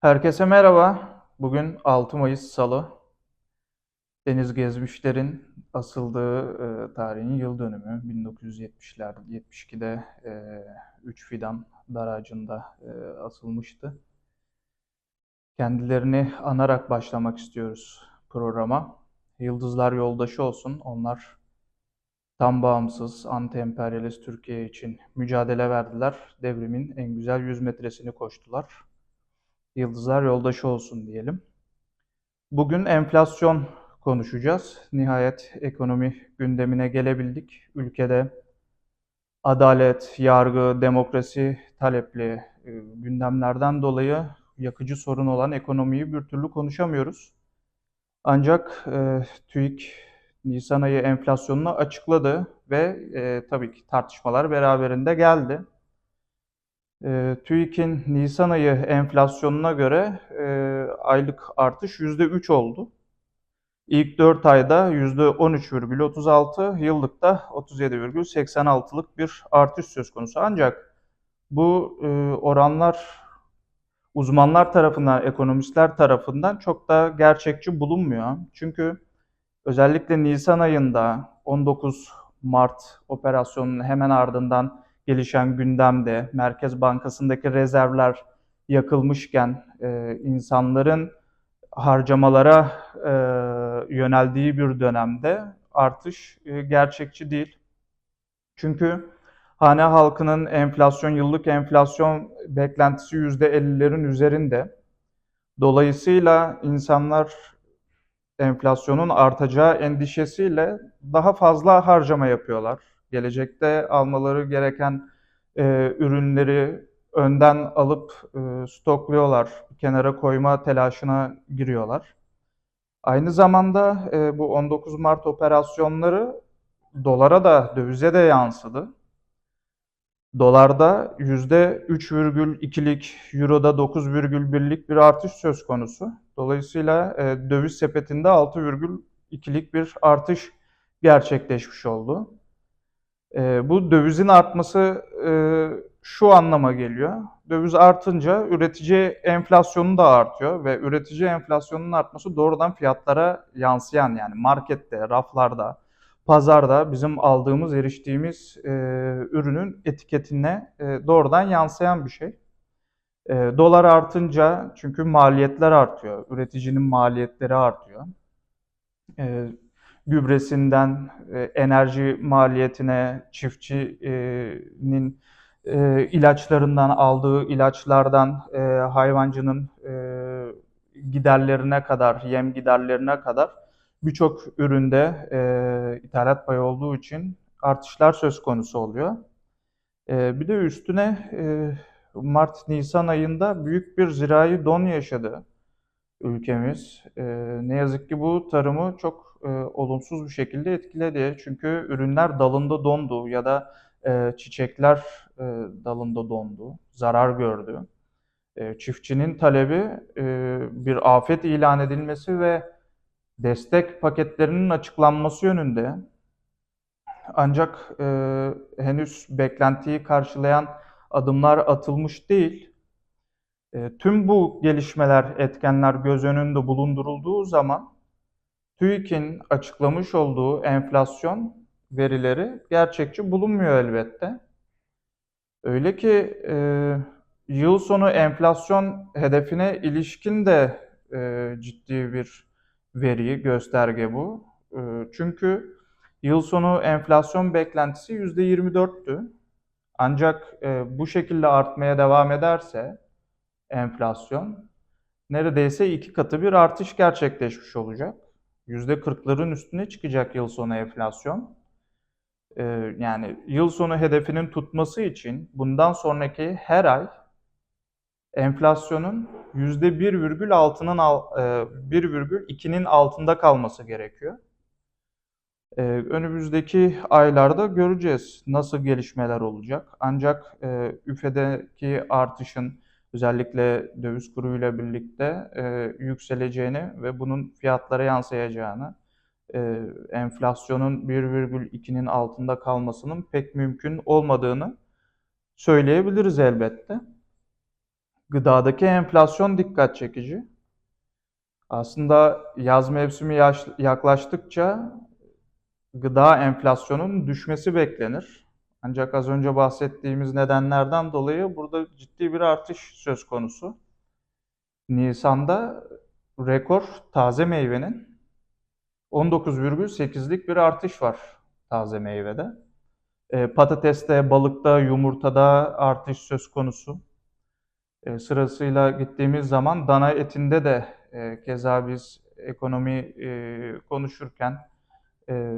Herkese merhaba. Bugün 6 Mayıs Salı. Deniz Gezmişler'in asıldığı e, tarihin yıl dönümü. 1970'ler, 72'de e, 3 fidan dar ağacında e, asılmıştı. Kendilerini anarak başlamak istiyoruz programa. Yıldızlar yoldaşı olsun. Onlar tam bağımsız, anti-emperyalist Türkiye için mücadele verdiler. Devrimin en güzel 100 metresini koştular. Yıldızlar yoldaşı olsun diyelim. Bugün enflasyon konuşacağız. Nihayet ekonomi gündemine gelebildik. Ülkede adalet, yargı, demokrasi talepli e, gündemlerden dolayı yakıcı sorun olan ekonomiyi bir türlü konuşamıyoruz. Ancak e, TÜİK Nisan ayı enflasyonunu açıkladı ve e, tabii ki tartışmalar beraberinde geldi. E, TÜİK'in Nisan ayı enflasyonuna göre e, aylık artış %3 oldu. İlk 4 ayda %13,36, yıllıkta 37,86'lık bir artış söz konusu. Ancak bu e, oranlar uzmanlar tarafından, ekonomistler tarafından çok da gerçekçi bulunmuyor. Çünkü özellikle Nisan ayında 19 Mart operasyonunun hemen ardından gelişen gündemde Merkez Bankası'ndaki rezervler yakılmışken e, insanların harcamalara e, yöneldiği bir dönemde artış e, gerçekçi değil. Çünkü hane halkının enflasyon, yıllık enflasyon beklentisi %50'lerin üzerinde. Dolayısıyla insanlar enflasyonun artacağı endişesiyle daha fazla harcama yapıyorlar. Gelecekte almaları gereken e, ürünleri önden alıp e, stokluyorlar, kenara koyma telaşına giriyorlar. Aynı zamanda e, bu 19 Mart operasyonları dolara da dövize de yansıdı. Dolarda %3,2'lik, Euro'da 9,1'lik bir artış söz konusu. Dolayısıyla e, döviz sepetinde 6,2'lik bir artış gerçekleşmiş oldu. E, bu dövizin artması e, şu anlama geliyor. Döviz artınca üretici enflasyonu da artıyor ve üretici enflasyonunun artması doğrudan fiyatlara yansıyan yani markette, raflarda, pazarda bizim aldığımız, eriştiğimiz e, ürünün etiketine e, doğrudan yansıyan bir şey. E, dolar artınca çünkü maliyetler artıyor, üreticinin maliyetleri artıyor. E, gübresinden e, enerji maliyetine, çiftçinin e, ilaçlarından aldığı ilaçlardan e, hayvancının e, giderlerine kadar, yem giderlerine kadar birçok üründe ithalat payı olduğu için artışlar söz konusu oluyor. Bir de üstüne Mart-Nisan ayında büyük bir zirai don yaşadı ülkemiz. E, ne yazık ki bu tarımı çok e, olumsuz bir şekilde etkiledi. Çünkü ürünler dalında dondu ya da e, çiçekler e, dalında dondu, zarar gördü. Çiftçinin talebi bir afet ilan edilmesi ve destek paketlerinin açıklanması yönünde. Ancak e, henüz beklentiyi karşılayan adımlar atılmış değil. E, tüm bu gelişmeler, etkenler göz önünde bulundurulduğu zaman TÜİK'in açıklamış olduğu enflasyon verileri gerçekçi bulunmuyor elbette. Öyle ki e, yıl sonu enflasyon hedefine ilişkin de e, ciddi bir veri, gösterge bu. E, çünkü yıl sonu enflasyon beklentisi %24'tü. Ancak e, bu şekilde artmaya devam ederse enflasyon neredeyse iki katı bir artış gerçekleşmiş olacak. %40'ların üstüne çıkacak yıl sonu enflasyon. Ee, yani yıl sonu hedefinin tutması için bundan sonraki her ay enflasyonun %1,6'nın 1,2'nin e, altında kalması gerekiyor. Ee, önümüzdeki aylarda göreceğiz nasıl gelişmeler olacak. Ancak e, üfedeki artışın özellikle döviz kuruyla birlikte e, yükseleceğini ve bunun fiyatlara yansıyacağını, e, enflasyonun 1,2'nin altında kalmasının pek mümkün olmadığını söyleyebiliriz elbette. Gıdadaki enflasyon dikkat çekici. Aslında yaz mevsimi yaklaştıkça gıda enflasyonunun düşmesi beklenir. Ancak az önce bahsettiğimiz nedenlerden dolayı burada ciddi bir artış söz konusu. Nisan'da rekor taze meyvenin 19,8'lik bir artış var taze meyvede. E, patateste, balıkta, yumurtada artış söz konusu. E, sırasıyla gittiğimiz zaman dana etinde de e, keza biz ekonomi e, konuşurken e,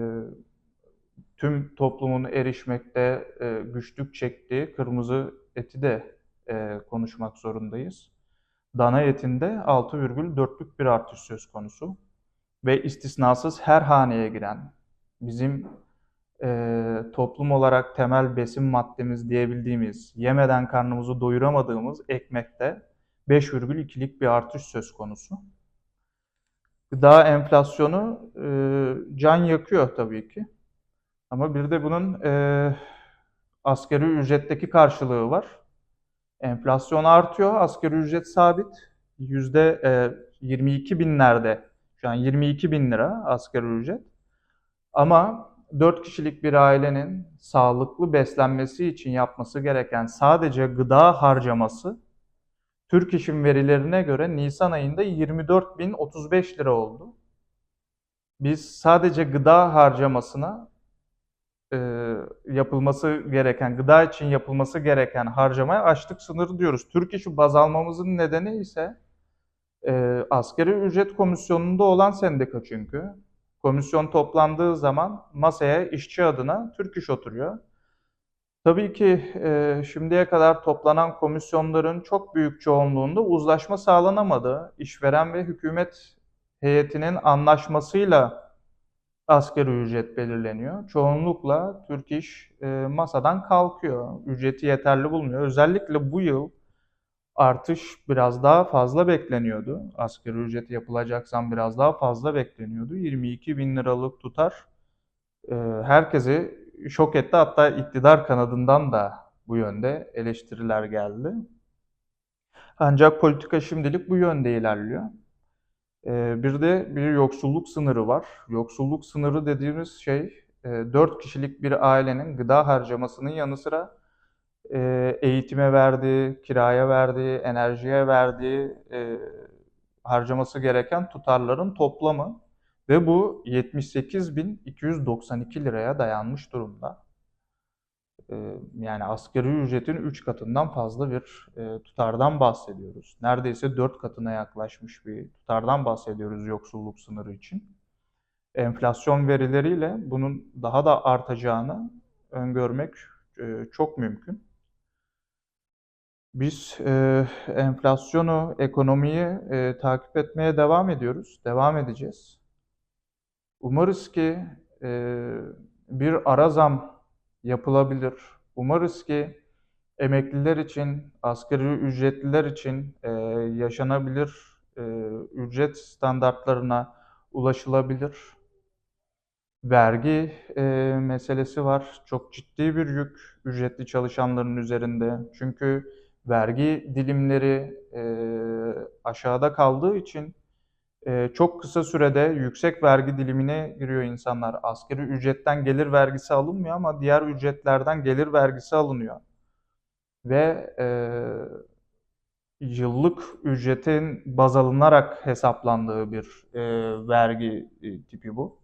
tüm toplumun erişmekte e, güçlük çektiği kırmızı eti de e, konuşmak zorundayız. Dana etinde 6,4'lük bir artış söz konusu ve istisnasız her haneye giren bizim e, toplum olarak temel besin maddemiz diyebildiğimiz, yemeden karnımızı doyuramadığımız ekmekte 5,2'lik bir artış söz konusu. Gıda enflasyonu e, can yakıyor tabii ki. Ama bir de bunun e, asgari ücretteki karşılığı var. Enflasyon artıyor, asgari ücret sabit. Yüzde e, 22 binlerde, şu an 22 bin lira asgari ücret. Ama 4 kişilik bir ailenin sağlıklı beslenmesi için yapması gereken sadece gıda harcaması Türk İş'in verilerine göre Nisan ayında 24.035 lira oldu. Biz sadece gıda harcamasına e, yapılması gereken, gıda için yapılması gereken harcamaya açlık sınırı diyoruz. Türk İş'i baz almamızın nedeni ise e, asgari ücret komisyonunda olan sendika çünkü. Komisyon toplandığı zaman masaya işçi adına Türk İş oturuyor. Tabii ki e, şimdiye kadar toplanan komisyonların çok büyük çoğunluğunda uzlaşma sağlanamadı. İşveren ve hükümet heyetinin anlaşmasıyla asgari ücret belirleniyor. Çoğunlukla Türk İş e, masadan kalkıyor. Ücreti yeterli bulmuyor. Özellikle bu yıl artış biraz daha fazla bekleniyordu. Asgari ücret yapılacak zam biraz daha fazla bekleniyordu. 22 bin liralık tutar e, herkesi şok etti. Hatta iktidar kanadından da bu yönde eleştiriler geldi. Ancak politika şimdilik bu yönde ilerliyor. E, bir de bir yoksulluk sınırı var. Yoksulluk sınırı dediğimiz şey e, 4 kişilik bir ailenin gıda harcamasının yanı sıra e, eğitime verdiği, kiraya verdiği, enerjiye verdiği e, harcaması gereken tutarların toplamı ve bu 78.292 liraya dayanmış durumda. E, yani asgari ücretin 3 katından fazla bir e, tutardan bahsediyoruz. Neredeyse 4 katına yaklaşmış bir tutardan bahsediyoruz yoksulluk sınırı için. Enflasyon verileriyle bunun daha da artacağını öngörmek e, çok mümkün. Biz e, enflasyonu, ekonomiyi e, takip etmeye devam ediyoruz, devam edeceğiz. Umarız ki e, bir ara zam yapılabilir. Umarız ki emekliler için, asgari ücretliler için e, yaşanabilir e, ücret standartlarına ulaşılabilir. Vergi e, meselesi var. Çok ciddi bir yük ücretli çalışanların üzerinde. Çünkü vergi dilimleri e, aşağıda kaldığı için çok kısa sürede yüksek vergi dilimine giriyor insanlar. Asgari ücretten gelir vergisi alınmıyor ama diğer ücretlerden gelir vergisi alınıyor. Ve e, yıllık ücretin baz alınarak hesaplandığı bir e, vergi e, tipi bu.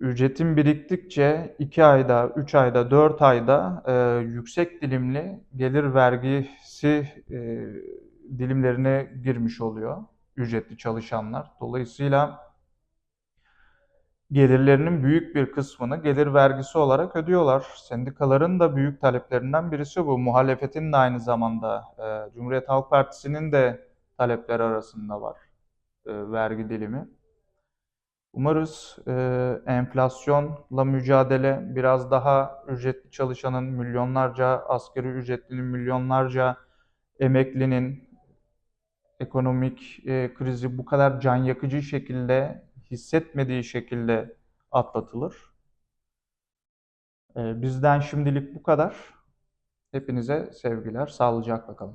Ücretin biriktikçe 2 ayda, 3 ayda, 4 ayda e, yüksek dilimli gelir vergisi e, dilimlerine girmiş oluyor ücretli çalışanlar. Dolayısıyla gelirlerinin büyük bir kısmını gelir vergisi olarak ödüyorlar. Sendikaların da büyük taleplerinden birisi bu. Muhalefetin de aynı zamanda e, Cumhuriyet Halk Partisi'nin de talepleri arasında var e, vergi dilimi. Umarız e, enflasyonla mücadele biraz daha ücretli çalışanın, milyonlarca asgari ücretlinin, milyonlarca emeklinin ekonomik e, krizi bu kadar can yakıcı şekilde hissetmediği şekilde atlatılır. E, bizden şimdilik bu kadar. Hepinize sevgiler, sağlıcakla kalın.